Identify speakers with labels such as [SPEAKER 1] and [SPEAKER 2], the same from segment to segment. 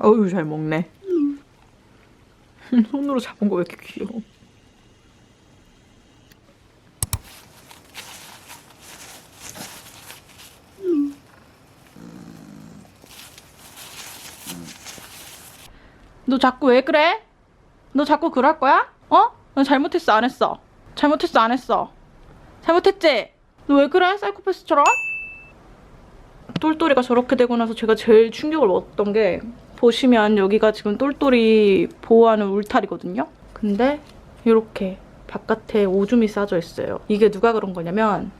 [SPEAKER 1] 어우 잘 먹네. 손으로 잡은 거 왜 이렇게 귀여워. 너 자꾸 왜 그래? 너 자꾸 그럴 거야? 어? 너 잘못했어 안 했어? 잘못했어 안 했어? 잘못했지? 너 왜 그래? 사이코패스처럼? 똘똘이가 저렇게 되고 나서 제가 제일 충격을 먹었던 게 보시면 여기가 지금 똘똘이 보호하는 울타리거든요. 근데 이렇게 바깥에 오줌이 싸져 있어요. 이게 누가 그런 거냐면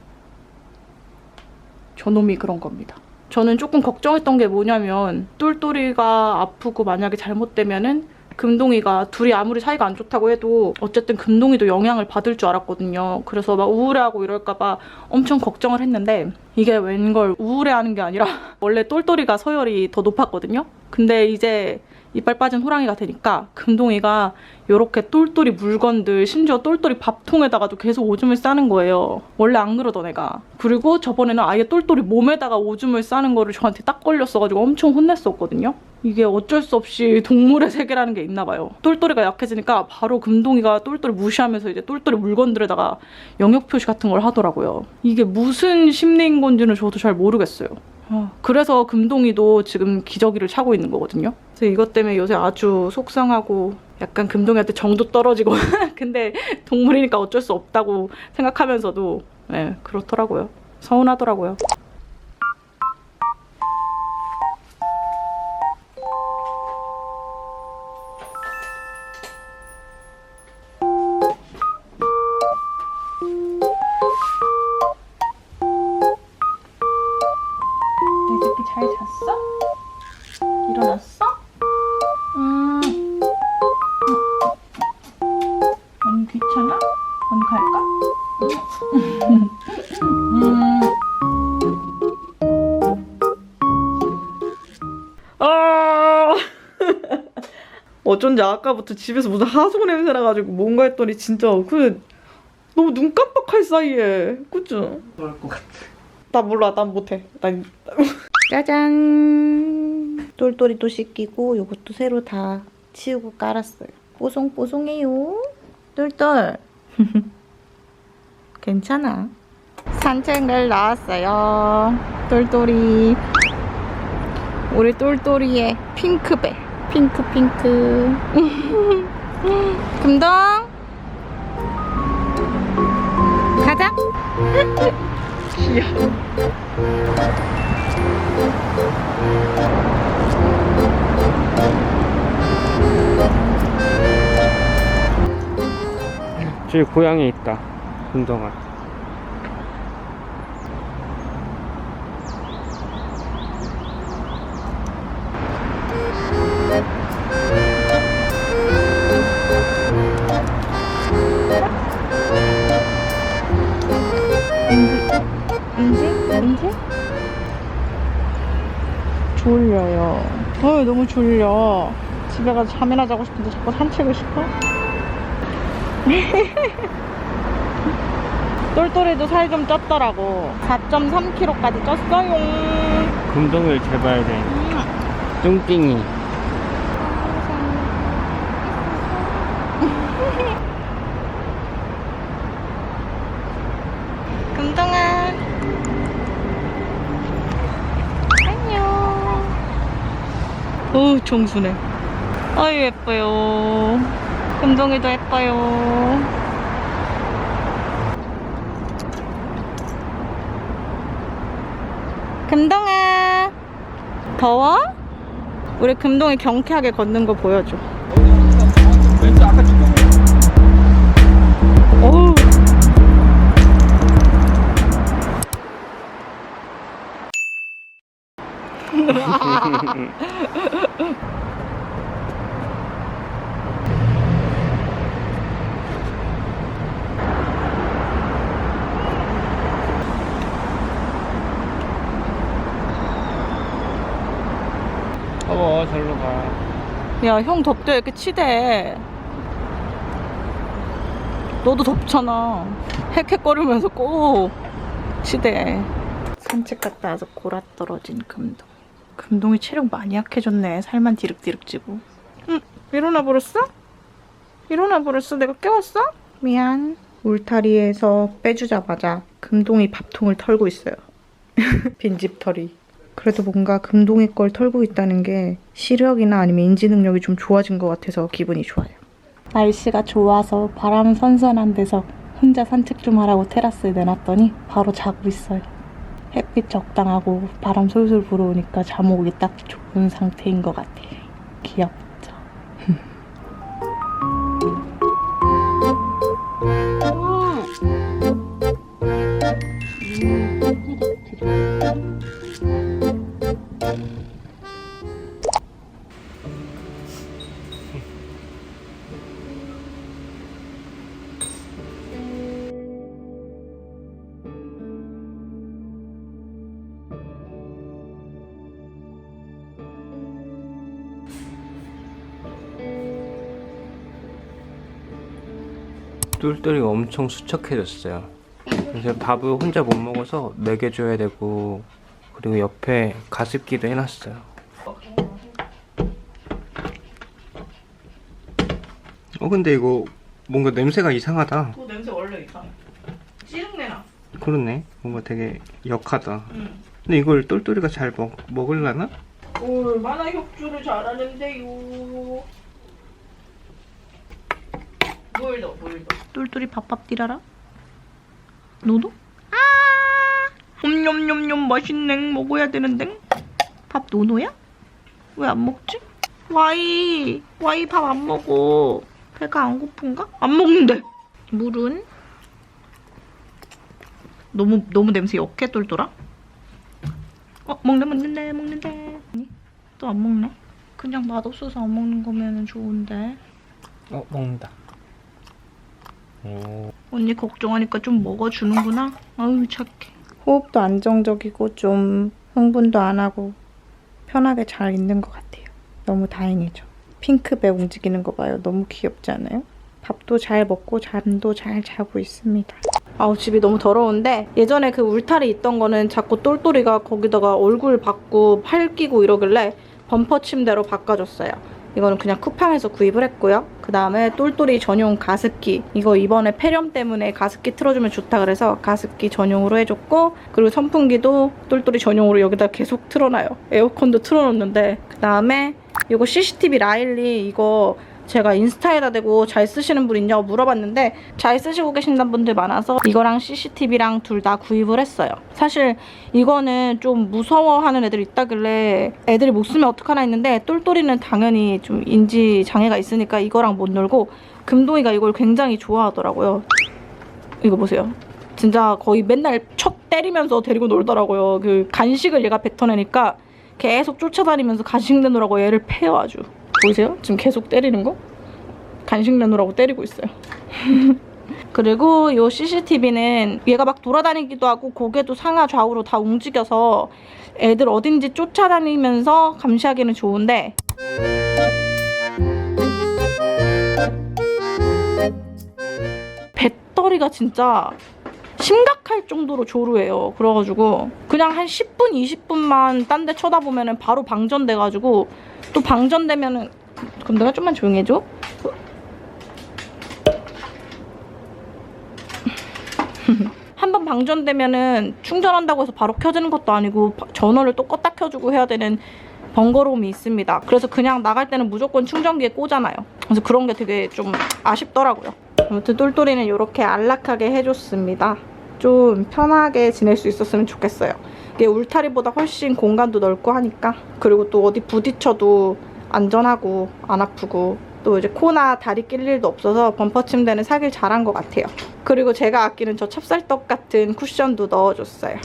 [SPEAKER 1] 저놈이 그런 겁니다. 저는 조금 걱정했던 게 뭐냐면 똘똘이가 아프고 만약에 잘못되면은 금동이가 둘이 아무리 사이가 안 좋다고 해도 어쨌든 금동이도 영향을 받을 줄 알았거든요. 그래서 막 우울해하고 이럴까봐 엄청 걱정을 했는데 이게 웬걸 우울해하는 게 아니라 원래 똘똘이가 서열이 더 높았거든요. 근데 이제 이빨 빠진 호랑이가 되니까 금동이가 이렇게 똘똘이 물건들 심지어 똘똘이 밥통에다가도 계속 오줌을 싸는 거예요. 원래 안 그러던 애가. 그리고 저번에는 아예 똘똘이 몸에다가 오줌을 싸는 거를 저한테 딱 걸렸어가지고 엄청 혼냈었거든요. 이게 어쩔 수 없이 동물의 세계라는 게 있나 봐요. 똘똘이가 약해지니까 바로 금동이가 똘똘이 무시하면서 이제 똘똘이 물건들에다가 영역 표시 같은 걸 하더라고요. 이게 무슨 심리인 건지는 저도 잘 모르겠어요. 아, 그래서 금동이도 지금 기저귀를 차고 있는 거거든요. 그래서 이것 때문에 요새 아주 속상하고 약간 금동이한테 정도 떨어지고 근데 동물이니까 어쩔 수 없다고 생각하면서도 네, 그렇더라고요. 서운하더라고요. 어쩐지 아까부터 집에서 무슨 하수구 냄새 나가지고 뭔가 했더니 진짜 그 너무 눈 깜빡할 사이에 그죠?
[SPEAKER 2] 그럴 것 같아.
[SPEAKER 1] 나 몰라 난 못해. 난 짜잔! 똘똘이도 씻기고 요것도 새로 다 치우고 깔았어요. 뽀송뽀송해요. 똘똘! 괜찮아. 산책을 나왔어요. 똘똘이. 우리 똘똘이의 핑크배 핑크 핑크 금동 가자 귀여워
[SPEAKER 2] 저기 고양이 있다. 운동화.
[SPEAKER 1] 졸려요. 어 너무 졸려. 집에 가서 잠이나 자고 싶은데 자꾸 산책을 시켜? 똘똘이도 살 좀 쪘더라고. 4.3kg까지 쪘어요.
[SPEAKER 2] 금동을 재봐야 돼. 뚱띵이.
[SPEAKER 1] 금동아. 안녕. 오, 정수네. 아유, 예뻐요. 금동이도 예뻐요. 금동아. 더워? 우리 금동이 경쾌하게 걷는 거 보여줘. 어우.
[SPEAKER 2] 절로 가.
[SPEAKER 1] 야, 형 덥대. 왜 이렇게 치대. 너도 덥잖아. 헥헥거리면서 꼭 치대. 산책 갔다 와서 골아 떨어진 금동. 금동이 체력 많이 약해졌네. 살만 디륵디륵 찌고. 응, 일어나 버렸어? 일어나 버렸어? 내가 깨웠어? 미안. 울타리에서 빼주자마자 금동이 밥통을 털고 있어요. 빈집 털이. 그래도 뭔가 금동이 걸 털고 있다는 게 시력이나 아니면 인지 능력이 좀 좋아진 것 같아서 기분이 좋아요. 날씨가 좋아서 바람 선선한 데서 혼자 산책 좀 하라고 테라스에 내놨더니 바로 자고 있어요. 햇빛 적당하고 바람 솔솔 불어오니까 잠 오기 딱 좋은 상태인 것 같아요. 귀엽죠?
[SPEAKER 2] 똘똘이가 엄청 수척해졌어요. 그래서 밥을 혼자 못 먹어서 먹여줘야 되고 그리고 옆에 가습기도 해놨어요. 어 근데 이거 뭔가 냄새가 이상하다.
[SPEAKER 1] 그 냄새 원래 이상해. 찌릉내나.
[SPEAKER 2] 그렇네. 뭔가 되게 역하다.
[SPEAKER 1] 응.
[SPEAKER 2] 근데 이걸 똘똘이가 잘 먹, 먹을라나?
[SPEAKER 1] 얼마나 협조를 잘하는데요. 뭘 넣어. 똘똘이 밥밥 뛰라라. 너도? 아! 옴뇸뇸뇸 맛있네. 먹어야 되는데. 밥 노노야? 왜 안 먹지? 와이, 와이 밥 안 먹어. 배가 안 고픈가? 안 먹는데. 물은? 너무 너무 냄새 역해 똘똘아? 어 먹네 먹는데 먹는데 또 안 먹네 그냥 맛없어서 안 먹는 거면 좋은데
[SPEAKER 2] 어 먹는다. 오.
[SPEAKER 1] 언니 걱정하니까 좀 먹어주는구나 아유 착해 호흡도 안정적이고 좀 흥분도 안 하고 편하게 잘 있는 것 같아요 너무 다행이죠 핑크배 움직이는 거 봐요 너무 귀엽지 않아요? 밥도 잘 먹고 잠도 잘 자고 있습니다 아우 집이 너무 더러운데 예전에 그 울타리 있던 거는 자꾸 똘똘이가 거기다가 얼굴 받고 팔 끼고 이러길래 범퍼 침대로 바꿔줬어요. 이거는 그냥 쿠팡에서 구입을 했고요. 그 다음에 똘똘이 전용 가습기. 이거 이번에 폐렴 때문에 가습기 틀어주면 좋다 그래서 가습기 전용으로 해줬고 그리고 선풍기도 똘똘이 전용으로 여기다 계속 틀어놔요. 에어컨도 틀어놓는데 그 다음에 이거 CCTV 라일리 이거 제가 인스타에다 대고 잘 쓰시는 분 있냐고 물어봤는데 잘 쓰시고 계신다는 분들 많아서 이거랑 CCTV랑 둘 다 구입을 했어요. 사실 이거는 좀 무서워하는 애들 있다길래 애들이 못 쓰면 어떡하나 했는데 똘똘이는 당연히 좀 인지 장애가 있으니까 이거랑 못 놀고 금동이가 이걸 굉장히 좋아하더라고요. 이거 보세요. 진짜 거의 맨날 척 때리면서 데리고 놀더라고요. 그 간식을 얘가 뱉어내니까 계속 쫓아다니면서 간식 내놓으라고 얘를 패요 아주. 보이세요? 지금 계속 때리는 거? 간식 내놓으라고 때리고 있어요. 그리고 이 CCTV는 얘가 막 돌아다니기도 하고 고개도 상하 좌우로 다 움직여서 애들 어딘지 쫓아다니면서 감시하기는 좋은데 배터리가 진짜 심각할 정도로 조루해요. 그래가지고 그냥 한 10분, 20분만 딴 데 쳐다보면은 바로 방전돼가지고 또 방전되면은 그럼 내가 좀만 조용히 해줘. 한 번 방전되면은 충전한다고 해서 바로 켜지는 것도 아니고 바- 전원을 또 껐다 켜주고 해야 되는 번거로움이 있습니다. 그래서 그냥 나갈 때는 무조건 충전기에 꽂아놔요. 그래서 그런 게 되게 좀 아쉽더라고요. 아무튼 똘똘이는 이렇게 안락하게 해줬습니다. 좀 편하게 지낼 수 있었으면 좋겠어요. 이게 울타리보다 훨씬 공간도 넓고 하니까 그리고 또 어디 부딪혀도 안전하고 안 아프고 또 이제 코나 다리 낄 일도 없어서 범퍼 침대는 사길 잘한 것 같아요. 그리고 제가 아끼는 저 찹쌀떡 같은 쿠션도 넣어줬어요.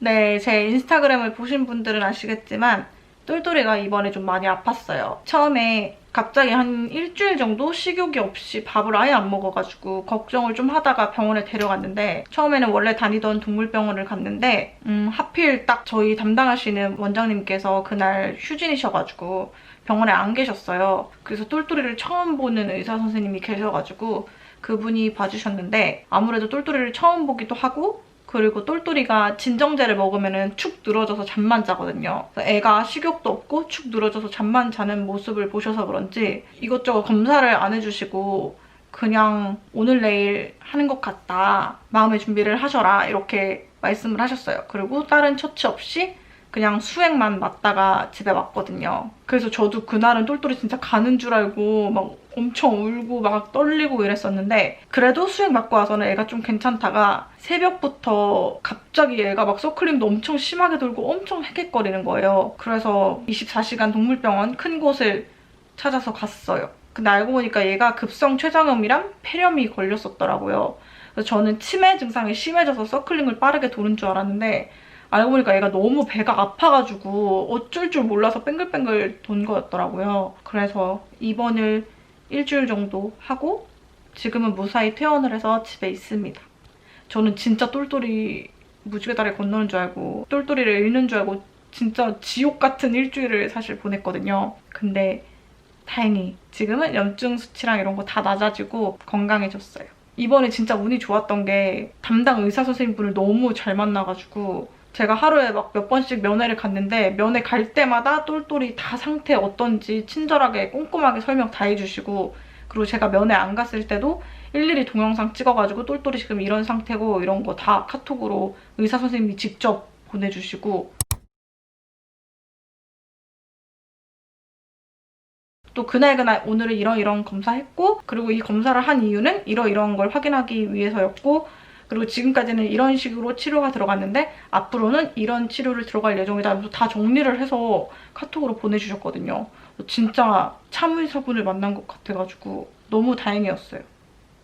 [SPEAKER 1] 네, 제 인스타그램을 보신 분들은 아시겠지만 똘똘이가 이번에 좀 많이 아팠어요. 처음에 갑자기 한 일주일 정도 식욕이 없이 밥을 아예 안 먹어가지고 걱정을 좀 하다가 병원에 데려갔는데 처음에는 원래 다니던 동물병원을 갔는데 음, 하필 딱 저희 담당하시는 원장님께서 그날 휴진이셔가지고 병원에 안 계셨어요. 그래서 똘똘이를 처음 보는 의사 선생님이 계셔가지고 그분이 봐주셨는데 아무래도 똘똘이를 처음 보기도 하고 그리고 똘똘이가 진정제를 먹으면 축 늘어져서 잠만 자거든요. 애가 식욕도 없고 축 늘어져서 잠만 자는 모습을 보셔서 그런지 이것저것 검사를 안 해주시고 그냥 오늘 내일 하는 것 같다. 마음의 준비를 하셔라. 이렇게 말씀을 하셨어요. 그리고 다른 처치 없이 그냥 수액만 맞다가 집에 왔거든요. 그래서 저도 그날은 똘똘이 진짜 가는 줄 알고 막 엄청 울고 막 떨리고 이랬었는데 그래도 수액 맞고 와서는 애가 좀 괜찮다가 새벽부터 갑자기 애가 막 서클림도 엄청 심하게 돌고 엄청 헥헥거리는 거예요. 그래서 24시간 동물병원 큰 곳을 찾아서 갔어요. 근데 알고 보니까 얘가 급성 췌장염이랑 폐렴이 걸렸었더라고요. 그래서 저는 치매 증상이 심해져서 서클링을 빠르게 도는 줄 알았는데 알고 보니까 얘가 너무 배가 아파가지고 어쩔 줄 몰라서 뱅글뱅글 돈 거였더라고요. 그래서 입원을 일주일 정도 하고 지금은 무사히 퇴원을 해서 집에 있습니다. 저는 진짜 똘똘이 무지개 다리 건너는 줄 알고 똘똘이를 잃는 줄 알고 진짜 지옥 같은 일주일을 사실 보냈거든요. 근데 다행히 지금은 염증 수치랑 이런 거 다 낮아지고 건강해졌어요. 이번에 진짜 운이 좋았던 게 담당 의사 선생님분을 너무 잘 만나가지고 제가 하루에 막 몇 번씩 면회를 갔는데 면회 갈 때마다 똘똘이 다 상태 어떤지 친절하게 꼼꼼하게 설명 다 해주시고 그리고 제가 면회 안 갔을 때도 일일이 동영상 찍어가지고 똘똘이 지금 이런 상태고 이런 거 다 카톡으로 의사 선생님이 직접 보내주시고. 또 그날 그날 오늘은 이런 이런 검사했고 그리고 이 검사를 한 이유는 이러이러한 걸 확인하기 위해서였고 그리고 지금까지는 이런 식으로 치료가 들어갔는데 앞으로는 이런 치료를 들어갈 예정이다 다 정리를 해서 카톡으로 보내주셨거든요. 진짜 참의사분을 만난 것 같아가지고 너무 다행이었어요.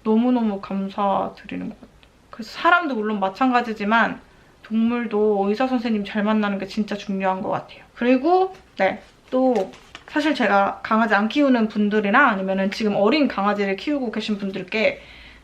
[SPEAKER 1] 너무너무 감사드리는 것 같아요. 그래서 사람도 물론 마찬가지지만 동물도 의사 선생님 잘 만나는 게 진짜 중요한 것 같아요. 그리고 네, 또 사실 제가 강아지 안 키우는 분들이나 아니면은 지금 어린 강아지를 키우고 계신 분들께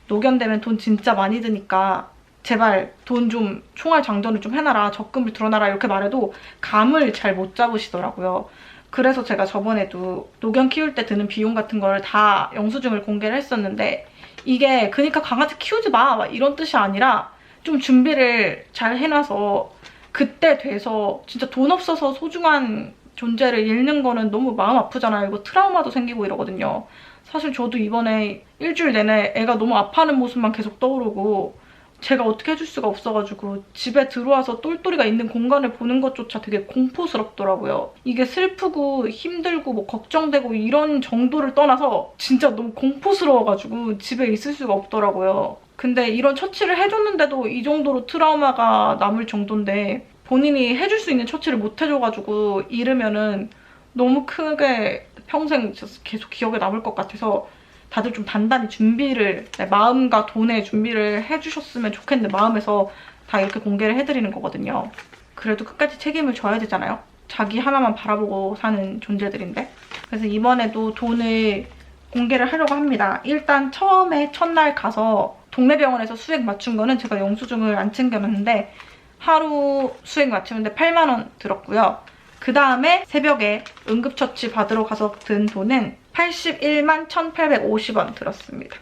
[SPEAKER 1] 노견되면 돈 진짜 많이 드니까 제발 돈 좀 총알 장전을 좀 해놔라 적금을 들어놔라 이렇게 말해도 감을 잘 못 잡으시더라고요. 그래서 제가 저번에도 노견 키울 때 드는 비용 같은 걸다 영수증을 공개를 했었는데 이게 그니까 강아지 키우지 마막 이런 뜻이 아니라 좀 준비를 잘 해놔서 그때 돼서 진짜 돈 없어서 소중한 존재를 잃는 거는 너무 마음 아프잖아요. 이거 트라우마도 생기고 이러거든요. 사실 저도 이번에 일주일 내내 애가 너무 아파하는 모습만 계속 떠오르고 제가 어떻게 해줄 수가 없어가지고 집에 들어와서 똘똘이가 있는 공간을 보는 것조차 되게 공포스럽더라고요. 이게 슬프고 힘들고 뭐 걱정되고 이런 정도를 떠나서 진짜 너무 공포스러워가지고 집에 있을 수가 없더라고요. 근데 이런 처치를 해줬는데도 이 정도로 트라우마가 남을 정도인데 본인이 해줄 수 있는 처치를 못 해줘가지고 잃으면은 너무 크게 평생 계속 기억에 남을 것 같아서 다들 좀 단단히 준비를 네, 마음과 돈의 준비를 해주셨으면 좋겠는데 마음에서 다 이렇게 공개를 해드리는 거거든요. 그래도 끝까지 책임을 져야 되잖아요. 자기 하나만 바라보고 사는 존재들인데. 그래서 이번에도 돈을 공개를 하려고 합니다. 일단 처음에 첫날 가서 동네 병원에서 수액 맞춘 거는 제가 영수증을 안 챙겨놨는데 하루 수액 맞추는데 8만 원 들었고요. 그 다음에 새벽에 응급처치 받으러 가서 든 돈은 81만 1,850원 들었습니다.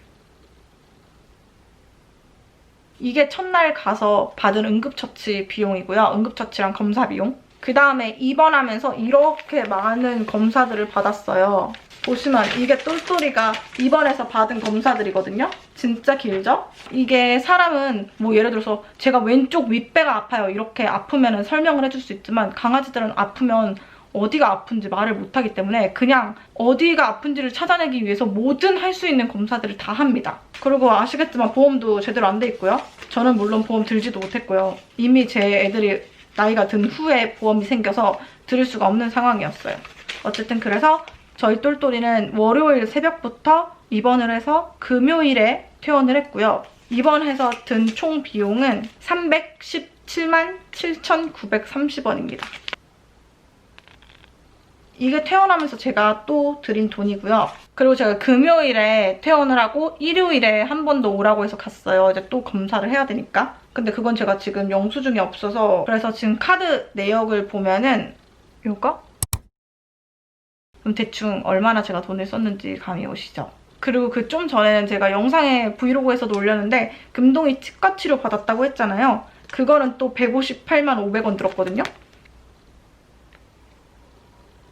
[SPEAKER 1] 이게 첫날 가서 받은 응급처치 비용이고요. 응급처치랑 검사 비용. 그 다음에 입원하면서 이렇게 많은 검사들을 받았어요. 보시면 이게 똘똘이가 입원해서 받은 검사들이거든요. 진짜 길죠? 이게 사람은 뭐 예를 들어서 제가 왼쪽 윗배가 아파요. 이렇게 아프면 설명을 해줄 수 있지만 강아지들은 아프면 어디가 아픈지 말을 못하기 때문에 그냥 어디가 아픈지를 찾아내기 위해서 뭐든 할 수 있는 검사들을 다 합니다. 그리고 아시겠지만 보험도 제대로 안 돼 있고요. 저는 물론 보험 들지도 못했고요. 이미 제 애들이 나이가 든 후에 보험이 생겨서 들을 수가 없는 상황이었어요. 어쨌든 그래서 저희 똘똘이는 월요일 새벽부터 입원을 해서 금요일에 퇴원을 했고요. 입원해서 든 총 비용은 317만 7,930원입니다. 이게 퇴원하면서 제가 또 드린 돈이고요. 그리고 제가 금요일에 퇴원을 하고 일요일에 한 번 더 오라고 해서 갔어요. 이제 또 검사를 해야 되니까. 근데 그건 제가 지금 영수증이 없어서 그래서 지금 카드 내역을 보면은 이거? 그럼 대충 얼마나 제가 돈을 썼는지 감이 오시죠? 그리고 그 좀 전에는 제가 영상에 브이로그에서도 올렸는데 금동이 치과 치료 받았다고 했잖아요. 그거는 또 158만 500원 들었거든요.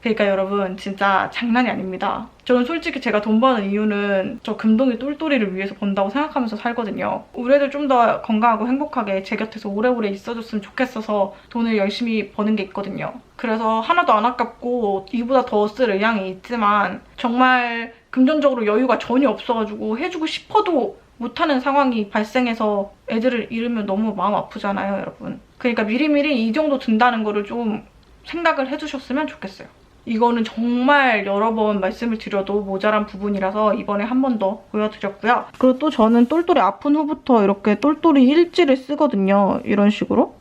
[SPEAKER 1] 그러니까 여러분 진짜 장난이 아닙니다. 저는 솔직히 제가 돈 버는 이유는 저 금동이 똘똘이를 위해서 번다고 생각하면서 살거든요. 우리 애들 좀 더 건강하고 행복하게 제 곁에서 오래오래 있어줬으면 좋겠어서 돈을 열심히 버는 게 있거든요. 그래서 하나도 안 아깝고 이보다 더 쓸 의향이 있지만 정말 금전적으로 여유가 전혀 없어가지고 해주고 싶어도 못하는 상황이 발생해서 애들을 잃으면 너무 마음 아프잖아요, 여러분. 그러니까 미리미리 이 정도 든다는 거를 좀 생각을 해주셨으면 좋겠어요. 이거는 정말 여러 번 말씀을 드려도 모자란 부분이라서 이번에 한 번 더 보여드렸고요. 그리고 또 저는 똘똘이 아픈 후부터 이렇게 똘똘이 일지를 쓰거든요. 이런 식으로.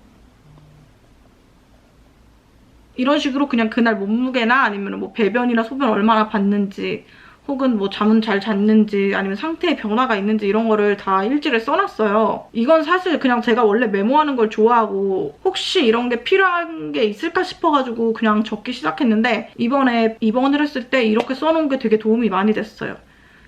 [SPEAKER 1] 이런 식으로 그냥 그날 몸무게나 아니면 뭐 배변이나 소변 얼마나 봤는지 혹은 뭐 잠은 잘 잤는지 아니면 상태에 변화가 있는지 이런 거를 다 일지를 써놨어요. 이건 사실 그냥 제가 원래 메모하는 걸 좋아하고 혹시 이런 게 필요한 게 있을까 싶어가지고 그냥 적기 시작했는데 이번에 입원을 했을 때 이렇게 써놓은 게 되게 도움이 많이 됐어요.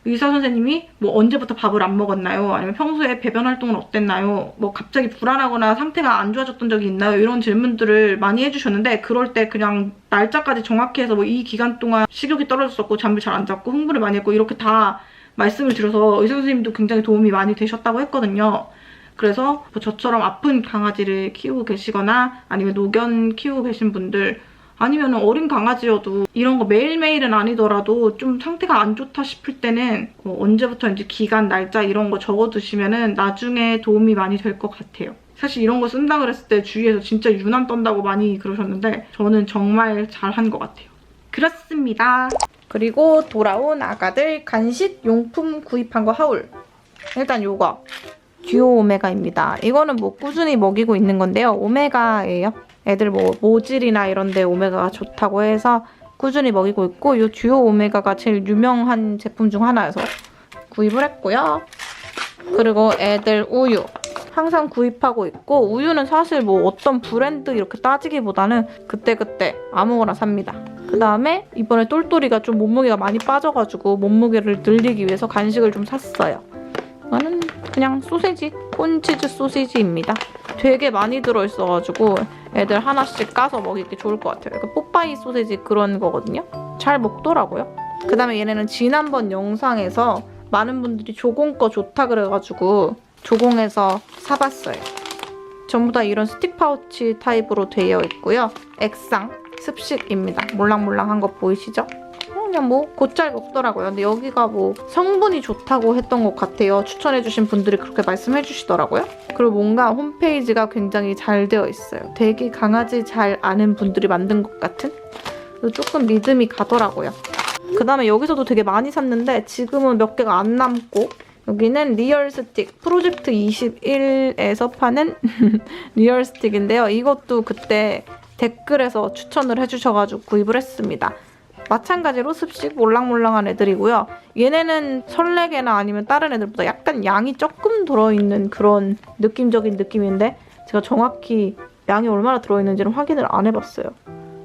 [SPEAKER 1] 의사 선생님이 뭐 언제부터 밥을 안 먹었나요? 아니면 평소에 배변 활동은 어땠나요? 뭐 갑자기 불안하거나 상태가 안 좋아졌던 적이 있나요? 이런 질문들을 많이 해주셨는데 그럴 때 그냥 날짜까지 정확히 해서 뭐 이 기간 동안 식욕이 떨어졌었고 잠을 잘 안 잤고 흥분을 많이 했고 이렇게 다 말씀을 드려서 의사 선생님도 굉장히 도움이 많이 되셨다고 했거든요. 그래서 뭐 저처럼 아픈 강아지를 키우고 계시거나 아니면 노견 키우고 계신 분들 아니면 어린 강아지여도 이런 거 매일매일은 아니더라도 좀 상태가 안 좋다 싶을 때는 뭐 언제부터인지 기간, 날짜 이런 거 적어두시면 은 나중에 도움이 많이 될 것 같아요. 사실 이런 거 쓴다 그랬을 때 주위에서 진짜 유난 떤다고 많이 그러셨는데 저는 정말 잘한 것 같아요. 그렇습니다. 그리고 돌아온 아가들 간식 용품 구입한 거 하울. 일단 요거. 듀오 오메가입니다. 이거는 뭐 꾸준히 먹이고 있는 건데요. 오메가예요. 애들 뭐 모질이나 이런 데 오메가가 좋다고 해서 꾸준히 먹이고 있고 이 듀오 오메가가 제일 유명한 제품 중 하나여서 구입을 했고요. 그리고 애들 우유 항상 구입하고 있고 우유는 사실 뭐 어떤 브랜드 이렇게 따지기보다는 그때그때 아무거나 삽니다. 그 다음에 이번에 똘똘이가 좀 몸무게가 많이 빠져가지고 몸무게를 늘리기 위해서 간식을 좀 샀어요. 이거는 그냥 소세지, 콘치즈 소시지입니다. 되게 많이 들어있어가지고 애들 하나씩 까서 먹이기 좋을 것 같아요. 약간 뽀빠이 소세지 그런 거거든요. 잘 먹더라고요. 그 다음에 얘네는 지난번 영상에서 많은 분들이 조공 거 좋다 그래가지고 조공에서 사봤어요. 전부 다 이런 스틱 파우치 타입으로 되어 있고요. 액상, 습식입니다. 몰랑몰랑한 거 보이시죠? 그냥 뭐 곧잘 먹더라고요. 근데 여기가 뭐 성분이 좋다고 했던 것 같아요. 추천해주신 분들이 그렇게 말씀해주시더라고요. 그리고 뭔가 홈페이지가 굉장히 잘 되어 있어요. 되게 강아지 잘 아는 분들이 만든 것 같은? 조금 믿음이 가더라고요. 그 다음에 여기서도 되게 많이 샀는데 지금은 몇 개가 안 남고 여기는 리얼 스틱 프로젝트 21에서 파는 리얼 스틱인데요. 이것도 그때 댓글에서 추천을 해주셔가지고 구입을 했습니다. 마찬가지로 습식 몰랑몰랑한 애들이고요. 얘네는 설레개나 아니면 다른 애들보다 약간 양이 조금 들어있는 그런 느낌적인 느낌인데 제가 정확히 양이 얼마나 들어있는지는 확인을 안 해봤어요.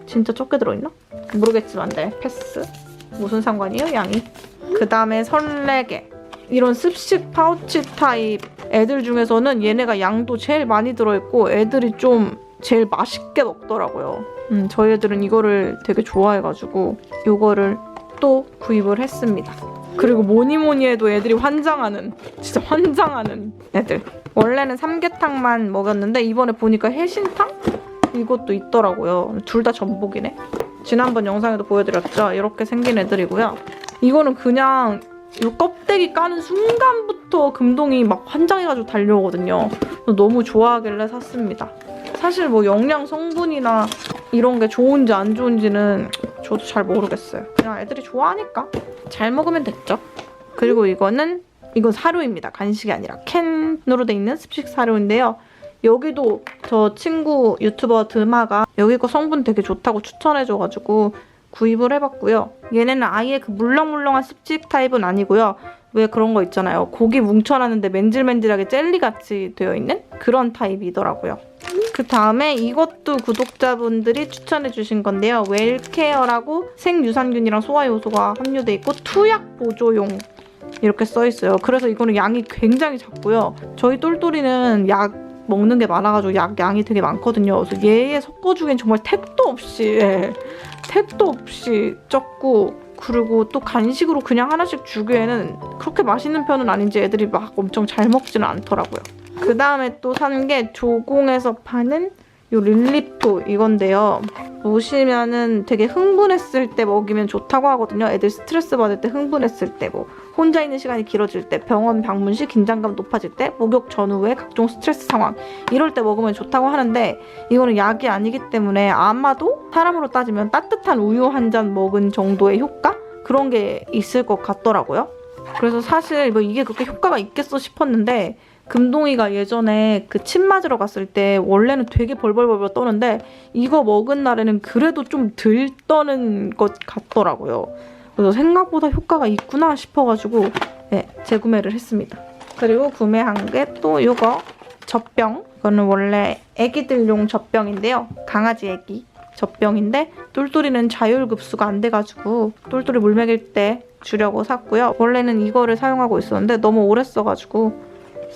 [SPEAKER 1] 진짜 적게 들어있나? 모르겠지만 네 패스. 무슨 상관이에요 양이? 그 다음에 설레개. 이런 습식 파우치 타입 애들 중에서는 얘네가 양도 제일 많이 들어있고 애들이 좀 제일 맛있게 먹더라고요. 음, 저희 애들은 이거를 되게 좋아해가지고 이거를 또 구입을 했습니다. 그리고 뭐니 뭐니 해도 애들이 환장하는 진짜 환장하는 애들. 원래는 삼계탕만 먹였는데 이번에 보니까 해신탕 이것도 있더라고요. 둘 다 전복이네. 지난번 영상에도 보여드렸죠. 이렇게 생긴 애들이고요. 이거는 그냥 이 껍데기 까는 순간부터 금동이 막 환장해가지고 달려오거든요. 너무 좋아하길래 샀습니다. 사실 뭐 영양 성분이나 이런 게 좋은지 안 좋은지는 저도 잘 모르겠어요. 그냥 애들이 좋아하니까 잘 먹으면 됐죠. 그리고 이거는 이건 사료입니다. 간식이 아니라 캔으로 돼 있는 습식 사료인데요. 여기도 저 친구 유튜버 드마가 여기 거 성분 되게 좋다고 추천해줘가지고 구입을 해봤고요. 얘네는 아예 그 물렁물렁한 습식 타입은 아니고요. 왜 그런 거 있잖아요. 고기 뭉쳐놨는데 맨질맨질하게 젤리같이 되어 있는 그런 타입이더라고요. 그 다음에 이것도 구독자분들이 추천해주신 건데요. 웰케어라고 생유산균이랑 소화효소가 함유돼 있고 투약 보조용 이렇게 써 있어요. 그래서 이거는 양이 굉장히 작고요. 저희 똘똘이는 약 먹는 게 많아가지고 약 양이 되게 많거든요. 그래서 얘에 섞어주기엔 정말 택도 없이 예, 택도 없이 적고 그리고 또 간식으로 그냥 하나씩 주기에는 그렇게 맛있는 편은 아닌지 애들이 막 엄청 잘 먹지는 않더라고요. 그 다음에 또 산 게 조공에서 파는 요 릴리프 이건데요. 보시면은 되게 흥분했을 때 먹이면 좋다고 하거든요. 애들 스트레스 받을 때 흥분했을 때 뭐 혼자 있는 시간이 길어질 때 병원 방문 시 긴장감 높아질 때 목욕 전후에 각종 스트레스 상황 이럴 때 먹으면 좋다고 하는데 이거는 약이 아니기 때문에 아마도 사람으로 따지면 따뜻한 우유 한 잔 먹은 정도의 효과 그런 게 있을 것 같더라고요. 그래서 사실 뭐 이게 그렇게 효과가 있겠어 싶었는데 금동이가 예전에 그 침 맞으러 갔을 때 원래는 되게 벌벌벌벌 떠는데 이거 먹은 날에는 그래도 좀 덜 떠는 것 같더라고요. 그래서 생각보다 효과가 있구나 싶어가지고 네, 재구매를 했습니다. 그리고 구매한 게 또 이거 젖병. 이거는 원래 애기들용 젖병인데요. 강아지 애기 젖병인데 똘똘이는 자율급수가 안 돼가지고 똘똘이 물 먹일 때 주려고 샀고요. 원래는 이거를 사용하고 있었는데 너무 오래 써가지고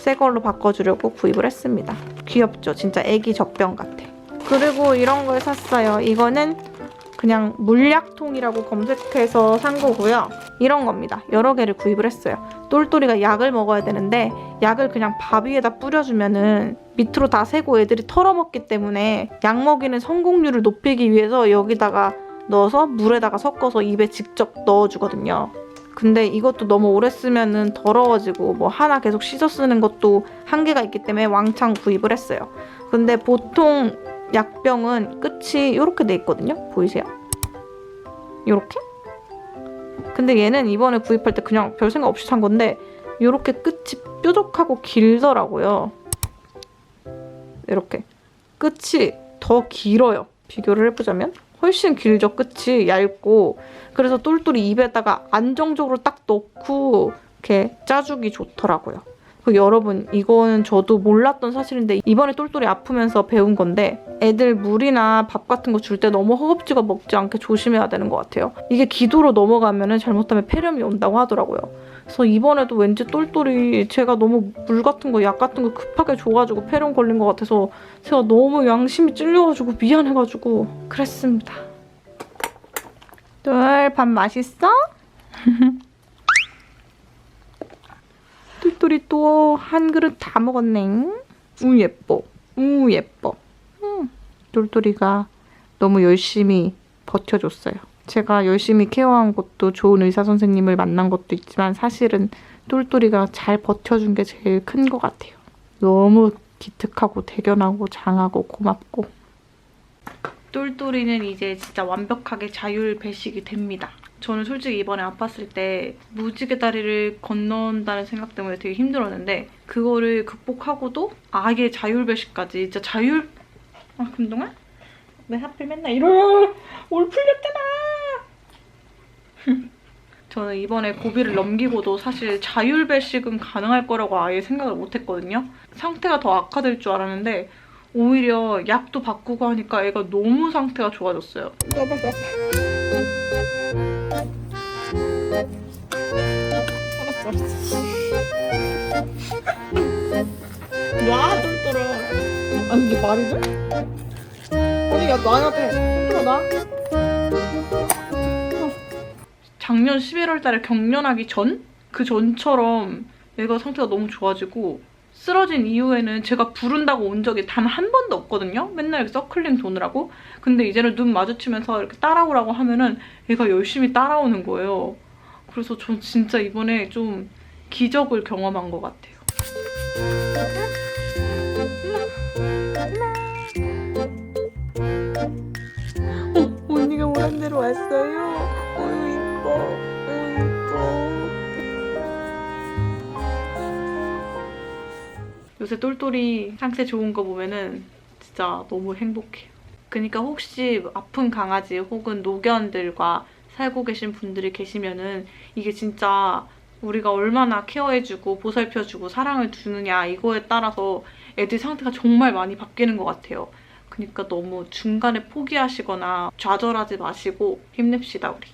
[SPEAKER 1] 새 걸로 바꿔주려고 구입을 했습니다. 귀엽죠? 진짜 애기 젖병 같아. 그리고 이런 걸 샀어요. 이거는 그냥 물약통이라고 검색해서 산 거고요. 이런 겁니다. 여러 개를 구입을 했어요. 똘똘이가 약을 먹어야 되는데 약을 그냥 밥 위에다 뿌려주면은 밑으로 다 새고 애들이 털어먹기 때문에 약 먹이는 성공률을 높이기 위해서 여기다가 넣어서 물에다가 섞어서 입에 직접 넣어주거든요. 근데 이것도 너무 오래 쓰면은 더러워지고 뭐 하나 계속 씻어 쓰는 것도 한계가 있기 때문에 왕창 구입을 했어요. 근데 보통 약병은 끝이 이렇게 돼 있거든요. 보이세요? 이렇게? 근데 얘는 이번에 구입할 때 그냥 별 생각 없이 산 건데 이렇게 끝이 뾰족하고 길더라고요. 이렇게 끝이 더 길어요. 비교를 해보자면 훨씬 길죠. 끝이 얇고 그래서 똘똘이 입에다가 안정적으로 딱 넣고 이렇게 짜주기 좋더라고요. 그 여러분 이거는 저도 몰랐던 사실인데 이번에 똘똘이 아프면서 배운 건데 애들 물이나 밥 같은 거 줄 때 너무 허겁지겁 먹지 않게 조심해야 되는 것 같아요. 이게 기도로 넘어가면은 잘못하면 폐렴이 온다고 하더라고요. 그래서 이번에도 왠지 똘똘이 제가 너무 물 같은 거 약 같은 거 급하게 줘가지고 폐렴 걸린 것 같아서 제가 너무 양심이 찔려가지고 미안해가지고 그랬습니다. 똘, 밥 맛있어? 똘똘이 또 한 그릇 다 먹었네. 우 예뻐. 우 예뻐. 음, 똘똘이가 너무 열심히 버텨줬어요. 제가 열심히 케어한 것도 좋은 의사 선생님을 만난 것도 있지만 사실은 똘똘이가 잘 버텨준 게 제일 큰 것 같아요. 너무 기특하고 대견하고 장하고 고맙고. 똘똘이는 이제 진짜 완벽하게 자율 배식이 됩니다. 저는 솔직히 이번에 아팠을 때 무지개 다리를 건넌다는 생각 때문에 되게 힘들었는데 그거를 극복하고도 아예 자율 배식까지 진짜 자율 아 금동아? 왜 하필 맨날 이러 올 풀렸잖아! 저는 이번에 고비를 넘기고도 사실 자율 배식은 가능할 거라고 아예 생각을 못했거든요. 상태가 더 악화될 줄 알았는데 오히려 약도 바꾸고 하니까 애가 너무 상태가 좋아졌어요 와 똘똘아 아니 이게 말이 돼? 아니 야 나한테 똘똘아 나 작년 11월 달에 경련하기 전? 그 전처럼 얘가 상태가 너무 좋아지고 쓰러진 이후에는 제가 부른다고 온 적이 단 한 번도 없거든요. 맨날 이렇게 서클링 도느라고. 근데 이제는 눈 마주치면서 이렇게 따라오라고 하면은 얘가 열심히 따라오는 거예요. 그래서 전 진짜 이번에 좀 기적을 경험한 것 같아요. 어, 언니가 원한 대로 왔어요. 어유 이뻐. 어유 이뻐. 요새 똘똘이 상태 좋은 거 보면은 진짜 너무 행복해요. 그러니까 혹시 아픈 강아지 혹은 노견들과 살고 계신 분들이 계시면은 이게 진짜 우리가 얼마나 케어해주고 보살펴주고 사랑을 주느냐 이거에 따라서 애들 상태가 정말 많이 바뀌는 것 같아요. 그러니까 너무 중간에 포기하시거나 좌절하지 마시고 힘냅시다 우리.